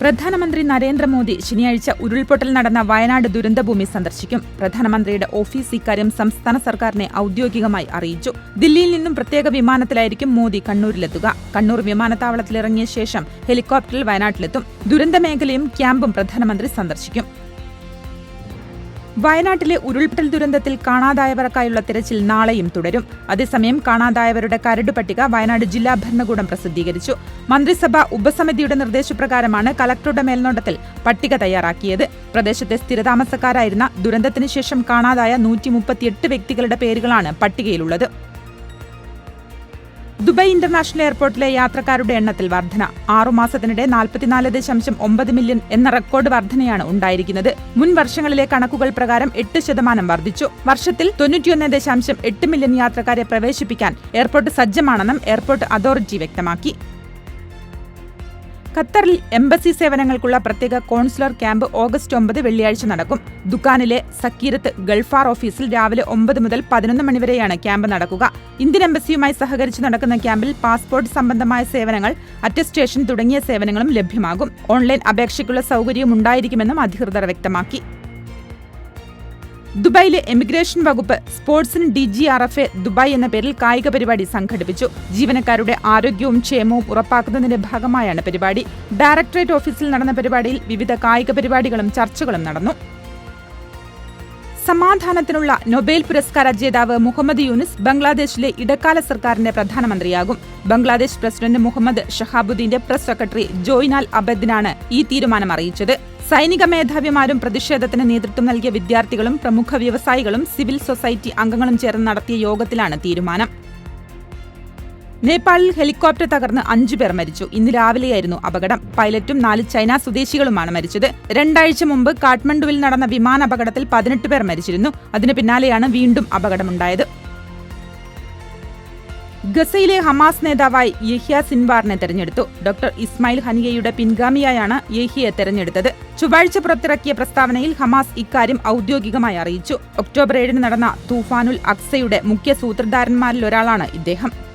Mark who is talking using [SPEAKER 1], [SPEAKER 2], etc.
[SPEAKER 1] പ്രധാനമന്ത്രി നരേന്ദ്രമോദി ശനിയാഴ്ച ഉരുൾപൊട്ടൽ നടന്ന വയനാട് ദുരന്തഭൂമി സന്ദർശിക്കും. പ്രധാനമന്ത്രിയുടെ ഓഫീസ് ഇക്കാര്യം സംസ്ഥാന സർക്കാരിനെ ഔദ്യോഗികമായി അറിയിച്ചു. ദില്ലിയിൽ നിന്നും പ്രത്യേക വിമാനത്തിലായിരിക്കും മോദി കണ്ണൂരിലെത്തുക. കണ്ണൂർ വിമാനത്താവളത്തിലിറങ്ങിയ ശേഷം ഹെലികോപ്റ്ററിൽ വയനാട്ടിലെത്തും. ദുരന്തമേഖലയും ക്യാമ്പും പ്രധാനമന്ത്രി സന്ദർശിക്കും. വയനാട്ടിലെ ഉരുൾപൊട്ടൽ ദുരന്തത്തിൽ കാണാതായവർക്കായുള്ള തിരച്ചിൽ നാളെയും തുടരും. അതേസമയം കാണാതായവരുടെ കരട് പട്ടിക വയനാട് ജില്ലാ ഭരണകൂടം പ്രസിദ്ധീകരിച്ചു. മന്ത്രിസഭാ ഉപസമിതിയുടെ നിർദ്ദേശപ്രകാരമാണ് കലക്ടറുടെ മേൽനോട്ടത്തിൽ പട്ടിക തയ്യാറാക്കിയത്. പ്രദേശത്തെ സ്ഥിരതാമസക്കാരായിരുന്ന ദുരന്തത്തിന് ശേഷം കാണാതായ നൂറ്റി വ്യക്തികളുടെ പേരുകളാണ് പട്ടികയിലുള്ളത്. ദുബായ് ഇന്റർനാഷണൽ എയർപോർട്ടിലെ യാത്രക്കാരുടെ എണ്ണത്തിൽ വർധന. ആറുമാസത്തിനിടെ നാൽപ്പത്തിനാല് ദശാംശം ഒമ്പത് മില്യൺ എന്ന റെക്കോർഡ് വർധനയാണ് ഉണ്ടായിരിക്കുന്നത്. മുൻ വർഷങ്ങളിലെ കണക്കുകൾ പ്രകാരം എട്ട് ശതമാനം വർദ്ധിച്ചു. വർഷത്തിൽ തൊണ്ണൂറ്റിയൊന്ന് ദശാംശം എട്ട് മില്യൺ യാത്രക്കാരെ പ്രവേശിപ്പിക്കാൻ എയർപോർട്ട് സജ്ജമാണെന്നും എയർപോർട്ട് അതോറിറ്റി വ്യക്തമാക്കി. ഖത്തറിൽ എംബസി സേവനങ്ങൾക്കുള്ള പ്രത്യേക കോൺസുലർ ക്യാമ്പ് ഓഗസ്റ്റ് ഒമ്പത് വെള്ളിയാഴ്ച നടക്കും. ദുക്കാനിലെ സക്കീരത്ത് ഗൾഫാർ ഓഫീസിൽ രാവിലെ ഒമ്പത് മുതൽ പതിനൊന്ന് മണിവരെയാണ് ക്യാമ്പ് നടക്കുക. ഇന്ത്യൻ എംബസിയുമായി സഹകരിച്ച് നടക്കുന്ന ക്യാമ്പിൽ പാസ്പോർട്ട് സംബന്ധമായ സേവനങ്ങൾ അറ്റസ്റ്റേഷൻ തുടങ്ങിയ സേവനങ്ങളും ലഭ്യമാകും. ഓൺലൈൻ അപേക്ഷയ്ക്കുള്ള സൗകര്യം ഉണ്ടായിരിക്കുമെന്നും അധികൃതർ വ്യക്തമാക്കി. ദുബായിലെ എമിഗ്രേഷൻ വകുപ്പ് സ്പോർട്സിന് D G R F A Dubai എന്ന പേരിൽ കായിക പരിപാടി സംഘടിപ്പിച്ചു. ജീവനക്കാരുടെ ആരോഗ്യവും ക്ഷേമവും ഉറപ്പാക്കുന്നതിന്റെ ഭാഗമായാണ് പരിപാടി. ഡയറക്ടറേറ്റ് ഓഫീസിൽ നടന്ന പരിപാടിയിൽ വിവിധ കായിക പരിപാടികളും ചർച്ചകളും നടന്നു. സമാധാനത്തിനുള്ള നൊബേൽ പുരസ്കാര ജേതാവ് മുഹമ്മദ് യൂനിസ് ബംഗ്ലാദേശിലെ ഇടക്കാല സർക്കാരിന്റെ പ്രധാനമന്ത്രിയാകും. ബംഗ്ലാദേശ് പ്രസിഡന്റ് മുഹമ്മദ് ഷഹാബുദ്ദീന്റെ പ്രസ് സെക്രട്ടറി ജോയ്നാൽ അബദിനാണ് ഈ തീരുമാനം അറിയിച്ചത്. സൈനിക മേധാവിമാരും പ്രതിഷേധത്തിന് നേതൃത്വം നൽകിയ വിദ്യാർത്ഥികളും പ്രമുഖ വ്യവസായികളും സിവിൽ സൊസൈറ്റി അംഗങ്ങളും ചേർന്ന് നടത്തിയ യോഗത്തിലാണ് തീരുമാനം. നേപ്പാളിൽ ഹെലികോപ്റ്റർ തകർന്ന് അഞ്ചു പേർ മരിച്ചു. ഇന്ന് രാവിലെയായിരുന്നു അപകടം. പൈലറ്റും നാല് ചൈന സ്വദേശികളുമാണ് മരിച്ചത്. രണ്ടാഴ്ച മുമ്പ് കാഠ്മണ്ഡുവിൽ നടന്ന വിമാന അപകടത്തിൽ പതിനെട്ട് പേർ മരിച്ചിരുന്നു. അതിനു പിന്നാലെയാണ് വീണ്ടും അപകടമുണ്ടായത്. ഗസയിലെ ഹമാസ് നേതാവായി യഹ്യ സിൻവാറിനെ തെരഞ്ഞെടുത്തു. ഡോക്ടർ ഇസ്മായിൽ ഹനിയയുടെ പിൻഗാമിയായാണ് യഹ്യയെ തെരഞ്ഞെടുത്തത്. ചൊവ്വാഴ്ച പുറത്തിറക്കിയ പ്രസ്താവനയിൽ ഹമാസ് ഇക്കാര്യം ഔദ്യോഗികമായി അറിയിച്ചു. ഒക്ടോബർ ഏഴിന് നടന്ന തൂഫാനുൽ അക്സയുടെ മുഖ്യ സൂത്രധാരന്മാരിൽ ഒരാളാണ് ഇദ്ദേഹം.